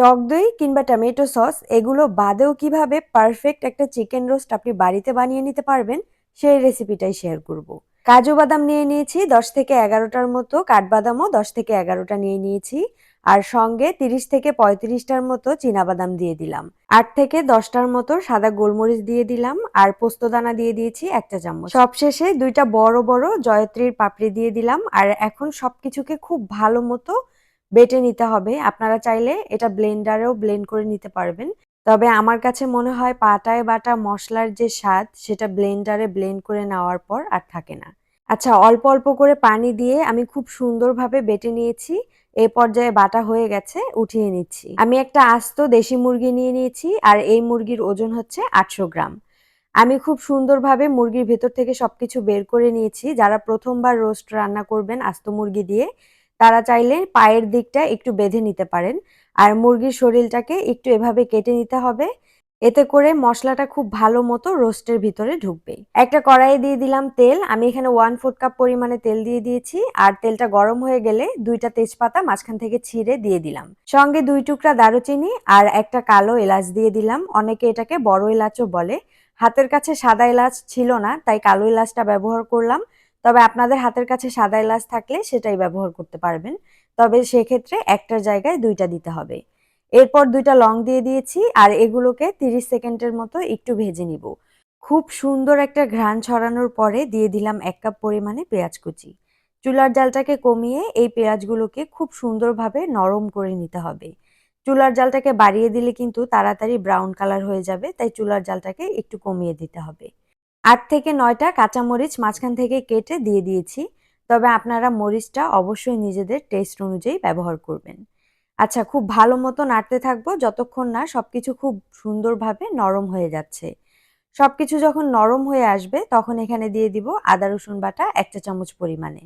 টক দই কিংবা tomato sauce, এগুলো বাদেও কীভাবে পারফেক্ট একটা চিকেন রোস্ট আপনি বাড়িতে বানিয়ে নিতে পারবেন, সেই রেসিপিটাই শেয়ার করব। কাজু বাদাম নিয়ে নিয়েছি, দশ থেকে এগারোটার মতো, কাঠবাদামও দশ থেকে এগারোটা নিয়ে নিয়েছি, আর সঙ্গে তিরিশ থেকে পঁয়ত্রিশটার মতো বাদাম দিয়ে দিলাম আট থেকে দশটার মতো সাদা গোলমরিচ দিয়ে দিলাম, আর পোস্তদানা দিয়ে দিয়েছি একটা চামচ সবশেষে দুইটা বড় বড় জয়ত্রীর পাপড়ি দিয়ে দিলাম, আর এখন সবকিছুকে খুব ভালো মতো বেটে নিতে হবে। আপনারা চাইলে এটা ব্লেন্ডারেও ব্লেন্ড করে নিতে পারবেন। তবে আমার কাছে মনে হয় পাটায় বাটা মশলার যে স্বাদ, সেটা ব্লেন্ডারে ব্লেন্ড করে নেওয়ার পর আর থাকে না। আচ্ছা অল্প অল্প করে পানি দিয়ে আমি খুব সুন্দরভাবে বেটে নিয়েছি। এ পর্যায়ে বাটা হয়ে গেছে, উঠিয়ে নিচ্ছি। আমি একটা আস্ত দেশি মুরগি নিয়ে নিয়েছি আর এই মুরগির ওজন হচ্ছে আটশো গ্রাম। আমি খুব সুন্দরভাবে মুরগির ভেতর থেকে সবকিছু বের করে নিয়েছি। যারা প্রথমবার রোস্ট রান্না করবেন আস্ত মুরগি দিয়ে তারা চাইলে পায়ের দিকটা একটু বেঁধে নিতে পারেন। আর মুরগির শরীরটাকে একটু এভাবে কেটে নিতে হবে। এতে করে মশলাটা খুব ভালো মতো রোস্টের ভিতরে ঢুকবে। একটা কড়াইয়ে দিয়ে দিলাম তেল। আমি এখানে ওয়ান ফোর্থ কাপ পরিমাণে তেল দিয়ে দিয়েছি। আর তেলটা গরম হয়ে গেলে দুইটা তেজপাতা মাঝখান থেকে ছিঁড়ে দিয়ে দিলাম। সঙ্গে দুই টুকরা দারুচিনি আর একটা কালো এলাচ দিয়ে দিলাম। অনেকে এটাকে বড় এলাচও বলে। হাতের কাছে সাদা এলাচ ছিল না, তাই কালো এলাচটা ব্যবহার করলাম। তবে আপনাদের হাতের কাছে সাদা এলাচ থাকলে সেটাই ব্যবহার করতে পারবেন। তবে সেক্ষেত্রে একটার জায়গায় দুইটা দিতে হবে। এরপর দুইটা লং দিয়ে দিয়েছি আর এগুলোকে 30 সেকেন্ডের মতো একটু ভেজে নিব। খুব সুন্দর একটা ঘ্রাণ ছড়ানোর পরে দিয়ে দিলাম এক কাপ পরিমাণে পেঁয়াজ কুচি। চুলার জালটাকে কমিয়ে এই পেঁয়াজগুলোকে খুব সুন্দরভাবে নরম করে নিতে হবে। চুলার জালটাকে বাড়িয়ে দিলে কিন্তু তাড়াতাড়ি ব্রাউন কালার হয়ে যাবে, তাই চুলার জালটাকে একটু কমিয়ে দিতে হবে। আট থেকে নয়টা কাঁচামরিচ মাঝখান থেকে কেটে দিয়ে দিয়েছি। তবে আপনারা মরিচটা অবশ্যই নিজেদের টেস্ট অনুযায়ী ব্যবহার করবেন। আচ্ছা খুব ভালো মতো নাড়তে থাকব, যতক্ষণ না সবকিছু খুব সুন্দরভাবে নরম হয়ে যাচ্ছে। সবকিছু যখন নরম হয়ে আসবে, তখন এখানে দিয়ে দিব আদা, রসুন বাটা একটা চামচ পরিমাণে।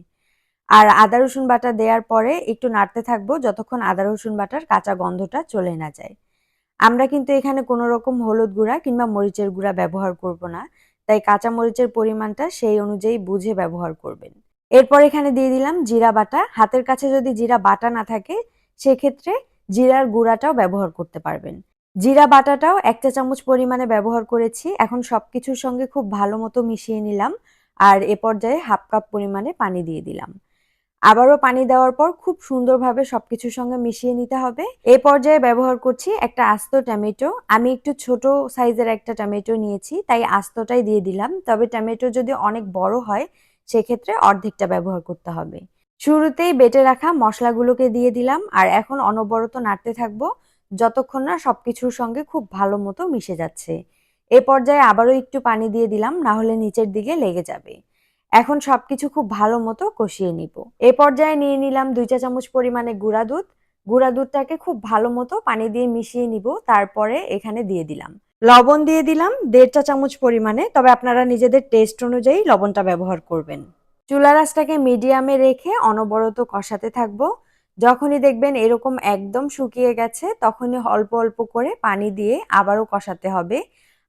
আর আদা, রসুন বাটা দেওয়ার পরে একটু নাড়তে থাকব, যতক্ষণ আদা, রসুন বাটার কাঁচা গন্ধটা চলে না যায়। আমরা কিন্তু এখানে কোনো রকম হলুদ গুঁড়া কিংবা মরিচের গুঁড়া ব্যবহার করব না। তাই কাঁচামরিচের পরিমাণটা সেই অনুযায়ী বুঝে ব্যবহার করবেন। এরপর এখানে দিয়ে দিলাম জিরা বাটা। হাতের কাছে যদি জিরা বাটা না থাকে, সেক্ষেত্রে জিরার গুঁড়াটাও ব্যবহার করতে পারবেন। জিরা বাটাটাও এক চা চামচ পরিমাণে ব্যবহার করেছি। এখন সব কিছুর সঙ্গে খুব ভালো মতো মিশিয়ে নিলাম। আর এ পর্যায়ে হাফ কাপ পরিমাণে পানি দিয়ে দিলাম। আবারও পানি দেওয়ার পর খুব সুন্দরভাবে সবকিছুর সঙ্গে মিশিয়ে নিতে হবে। এই পর্যায়ে ব্যবহার করছি একটা আস্ত টমেটো। আমি একটু ছোট সাইজের একটা টমেটো নিয়েছি, তাই আস্তটাই দিয়ে দিলাম। তবে টমেটো যদি অনেক বড় হয়, সেক্ষেত্রে অর্ধেকটা ব্যবহার করতে হবে। শুরুতেই বেটে রাখা মশলাগুলোকে দিয়ে দিলাম, আর এখন অনবরত নাড়তে থাকব, যতক্ষণ না সব কিছুর সঙ্গে খুব ভালো মতো মিশে যাচ্ছে। এ পর্যায়ে আবারও একটু পানি দিয়ে দিলাম না হলে নিচের দিকে লেগে যাবে। এখন সবকিছু খুব ভালো মতো কষিয়ে নিব। এ পর্যায়ে নিয়ে নিলাম দুই চা চামচ পরিমাণে গুঁড়া দুধ। গুঁড়া দুধটাকে খুব ভালো মতো পানি দিয়ে মিশিয়ে নিব, তারপরে এখানে দিয়ে দিলাম। লবণ দিয়ে দিলাম দেড় চা চামচ পরিমাণে, তবে আপনারা নিজেদের টেস্ট অনুযায়ী লবণটা ব্যবহার করবেন। চুলা রাসটাকে মিডিয়ামে রেখে অনবরত কষাতে থাকব। যখনই দেখবেন এরকম একদম শুকিয়ে গেছে, তখনই অল্প অল্প করে পানি দিয়ে আবারও কষাতে হবে।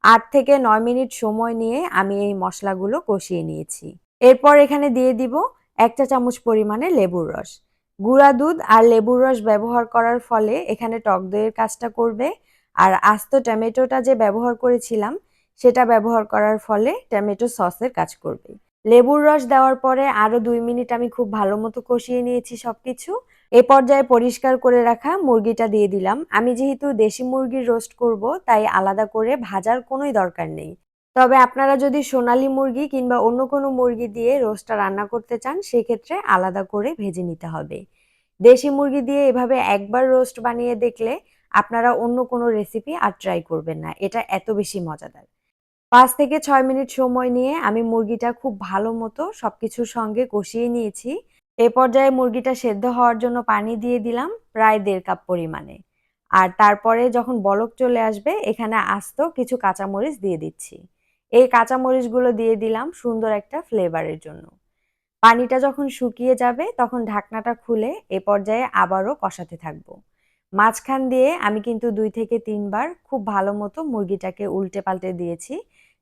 আট থেকে নয় মিনিট সময় নিয়ে আমি এই মশলাগুলো কষিয়ে নিয়েছি। এরপর এখানে দিয়ে দিব একটা চামচ পরিমাণে লেবুর রস। গুঁড়া দুধ আর লেবুর রস ব্যবহার করার ফলে এখানে টক দইয়ের কাজটা করবে। আর আস্ত টমেটোটা যে ব্যবহার করেছিলাম, সেটা ব্যবহার করার ফলে টমেটো সসের কাজ করবে। লেবুর রস দেওয়ার পরে আরও দুই মিনিট আমি খুব ভালো মতো কষিয়ে নিয়েছি সব কিছু এ পর্যায়ে পরিষ্কার করে রাখা মুরগিটা দিয়ে দিলাম। আমি যেহেতু দেশি মুরগির রোস্ট করব, তাই আলাদা করে ভাজার কোনোই দরকার নেই। তবে আপনারা যদি সোনালি মুরগি কিংবা অন্য কোনো মুরগি দিয়ে রোস্টটা রান্না করতে চান, সেক্ষেত্রে আলাদা করে ভেজে নিতে হবে। দেশি মুরগি দিয়ে এভাবে একবার রোস্ট বানিয়ে দেখলে আপনারা অন্য কোনো রেসিপি আর ট্রাই করবেন না। এটা এত বেশি মজাদার। পাঁচ থেকে ছয় মিনিট সময় নিয়ে আমি মুরগিটা খুব ভালো মতো সব কিছুর সঙ্গে কষিয়ে নিয়েছি। এ পর্যায়ে মুরগিটা সেদ্ধ হওয়ার জন্য পানি দিয়ে দিলাম প্রায় দেড় কাপ পরিমাণে। আর তারপরে যখন বলক চলে আসবে, এখানে আস্ত কিছু কাঁচামরিচ দিয়ে দিচ্ছি। এই কাঁচামরিচগুলো দিয়ে দিলাম সুন্দর একটা ফ্লেভারের জন্য। পানিটা যখন শুকিয়ে যাবে, তখন ঢাকনাটা খুলে এ পর্যায়ে আবারও কষাতে থাকব। মাঝখান দিয়ে আমি কিন্তু দুই থেকে তিনবার খুব ভালো মতো মুরগিটাকে উল্টে পাল্টে দিয়েছি,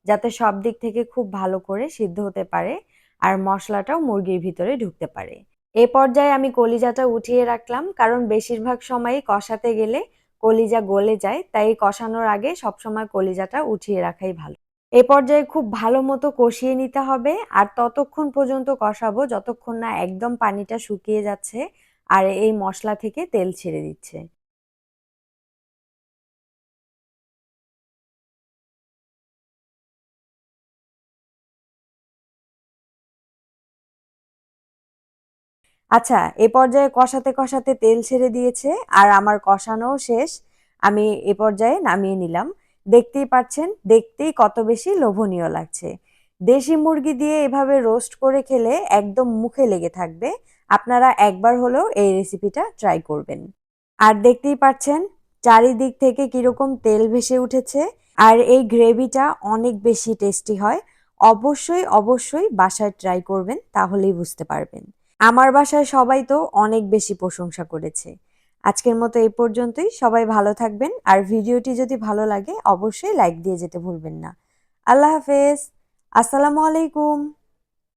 যাতে সব দিক থেকে খুব ভালো করে সিদ্ধ হতে পারে আর মশলাটাও মুরগির ভিতরে ঢুকতে পারে। এ পর্যায়ে আমি কলিজাটা উঠিয়ে রাখলাম, কারণ বেশিরভাগ সময়ই কষাতে গেলে কলিজা গলে যায়, তাই কষানোর আগে সবসময় কলিজাটা উঠিয়ে রাখাই ভালো। এ পর্যায়ে খুব ভালো মতো কষিয়ে নিতে হবে আর ততক্ষণ পর্যন্ত কষাবো যতক্ষণ না একদম পানিটা শুকিয়ে যাচ্ছে আর এই মশলা থেকে তেল ছেড়ে দিচ্ছে। আচ্ছা এ পর্যায়ে কষাতে কষাতে তেল ছেড়ে দিয়েছে আর আমার কষানোও শেষ। আমি এ পর্যায়ে নামিয়ে নিলাম। দেখতেই পাচ্ছেন, দেখতেই কত বেশি লোভনীয় লাগছে। দেশি মুরগি দিয়ে এভাবে রোস্ট করে খেলে একদম মুখে লেগে থাকবে। আপনারা একবার হলেও এই রেসিপিটা ট্রাই করবেন। আর দেখতেই পাচ্ছেন, চারিদিক থেকে কীরকম তেল ভেসে উঠেছে। আর এই গ্রেভিটা অনেক বেশি টেস্টি হয়। অবশ্যই অবশ্যই বাসায় ট্রাই করবেন, তাহলেই বুঝতে পারবেন। আমার বাসায় সবাই তো অনেক বেশি প্রশংসা করেছে। আজকের মতো এই পর্যন্তই। সবাই ভালো থাকবেন। আর ভিডিওটি যদি ভালো লাগে, অবশ্যই লাইক দিয়ে যেতে ভুলবেন না। আল্লাহ হাফেজ। আসসালামু আলাইকুম।